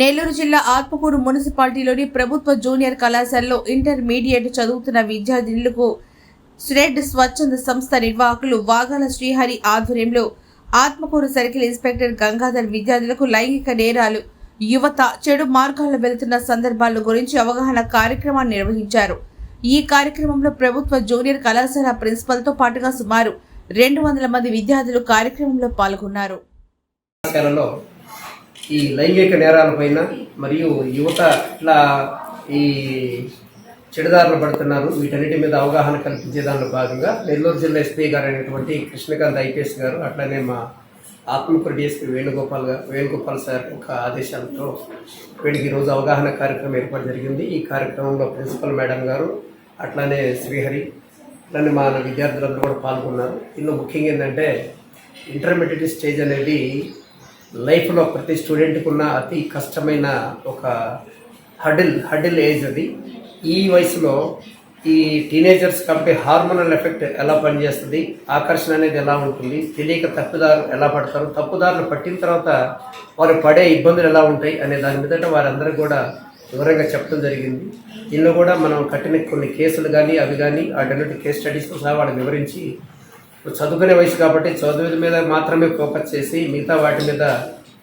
నెల్లూరు జిల్లా ఆత్మకూరు మున్సిపాలిటీలోని ప్రభుత్వ జూనియర్ కళాశాలలో ఇంటర్మీడియట్ చదువుతున్న విద్యార్థినులకు స్రెడ్ స్వచ్ఛంద సంస్థ నిర్వాహకులు వాగాల శ్రీహరి ఆధ్వర్యంలో ఆత్మకూరు సర్కిల్ ఇన్స్పెక్టర్ గంగాధర్ విద్యార్థులకు లైంగిక నేరాలు యువత చెడు మార్గాల్లో వెళుతున్న సందర్భాల గురించి అవగాహన కార్యక్రమాన్ని నిర్వహించారు. ఈ కార్యక్రమంలో ప్రభుత్వ జూనియర్ కళాశాల ప్రిన్సిపల్తో పాటుగా సుమారు రెండు వందల మంది విద్యార్థులు కార్యక్రమంలో పాల్గొన్నారు. ఈ లైంగిక నేరాలపైన మరియు యువత ఇట్లా ఈ చెడుదారులు పడుతున్నారు. వీటన్నిటి మీద అవగాహన కల్పించే దానిలో భాగంగా నెల్లూరు జిల్లా ఎస్పీ గారు అయినటువంటి కృష్ణకాంత్ ఐపీఎస్ గారు అట్లనే మా ఆత్మకూరు డిఎస్పీ వేణుగోపాల్ గారు వేణుగోపాల్ సార్ యొక్క ఆదేశాలతో వీడికి ఈరోజు అవగాహన కార్యక్రమం ఏర్పాటు జరిగింది. ఈ కార్యక్రమంలో ప్రిన్సిపల్ మేడం గారు అట్లానే శ్రీహరి అట్లనే మా విద్యార్థులందరూ కూడా పాల్గొన్నారు. ఇందులో ముఖ్యంగా ఏంటంటే ఇంటర్మీడియట్ స్టేజ్ అనేది లైఫ్లో ప్రతి స్టూడెంట్కి ఉన్న అతి కష్టమైన ఒక హడిల్ హడిల్ ఏజ్ అది. ఈ వయసులో ఈ టీనేజర్స్ కంపే హార్మోనల్ ఎఫెక్ట్ ఎలా పనిచేస్తుంది ఆకర్షణ అనేది ఎలా ఉంటుంది తెలియక తప్పుదారు ఎలా పడతారు తప్పుదారులు పట్టిన తర్వాత వారు పడే ఇబ్బందులు ఎలా ఉంటాయి అనే దాని మీద వారందరూ కూడా వివరంగా చెప్పడం జరిగింది. ఇందులో కూడా మనం కట్టిన కొన్ని కేసులు కానీ అవి కానీ వాటన్నిటి కేస్ స్టడీస్తో సహా వాళ్ళు వివరించి చదువుకునే వయసు కాబట్టి చదువు మీద మాత్రమే ఫోకస్ చేసి మిగతా వాటి మీద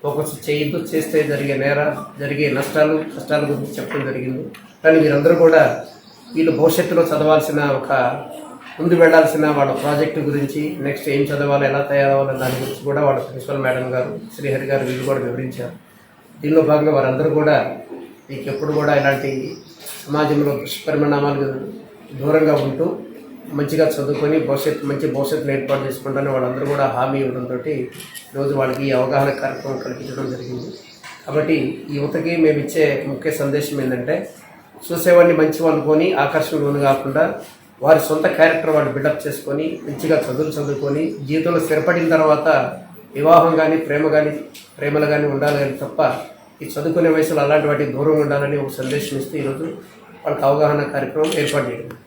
ఫోకస్ చేయొద్దు. చేస్తే జరిగే నేర జరిగే నష్టాలు కష్టాల గురించి చెప్పడం జరిగింది. కానీ మీరందరూ కూడా వీళ్ళు భవిష్యత్తులో చదవాల్సిన ఒక ముందు వెళ్ళాల్సిన వాళ్ళ ప్రాజెక్టు గురించి నెక్స్ట్ ఏం చదవాలి ఎలా తయారవ్వాలి దాని గురించి కూడా వాళ్ళ ప్రిన్సిపల్ మేడం గారు శ్రీహరి గారు వీళ్ళు కూడా వివరించారు. దీనిలో భాగంగా వారందరూ కూడా మీకు ఎప్పుడు కూడా ఇలాంటి సమాజంలో దుష్పరిణామాలు దూరంగా ఉంటూ మంచిగా చదువుకొని భవిష్యత్తు మంచి భవిష్యత్తును ఏర్పాటు చేసుకుంటానని వాళ్ళందరూ కూడా హామీ ఇవ్వడంతో ఈరోజు వాళ్ళకి ఈ అవగాహన కార్యక్రమం కల్పించడం జరిగింది. కాబట్టి యువతకి మేము ఇచ్చే ముఖ్య సందేశం ఏంటంటే చూసేవాడిని మంచి అనుకొని ఆకర్షణ కాకుండా వారి సొంత క్యారెక్టర్ వాళ్ళు బిల్డప్ చేసుకొని మంచిగా చదువులు చదువుకొని జీవితంలో స్థిరపడిన తర్వాత వివాహం కానీ ప్రేమ కానీ ప్రేమలు కానీ ఉండాలి కానీ తప్ప ఈ చదువుకునే వయసులో అలాంటి వాటికి దూరంగా ఉండాలని ఒక సందేశం ఇస్తూ ఈరోజు వాళ్ళకి అవగాహన కార్యక్రమం ఏర్పాటు చేయడం.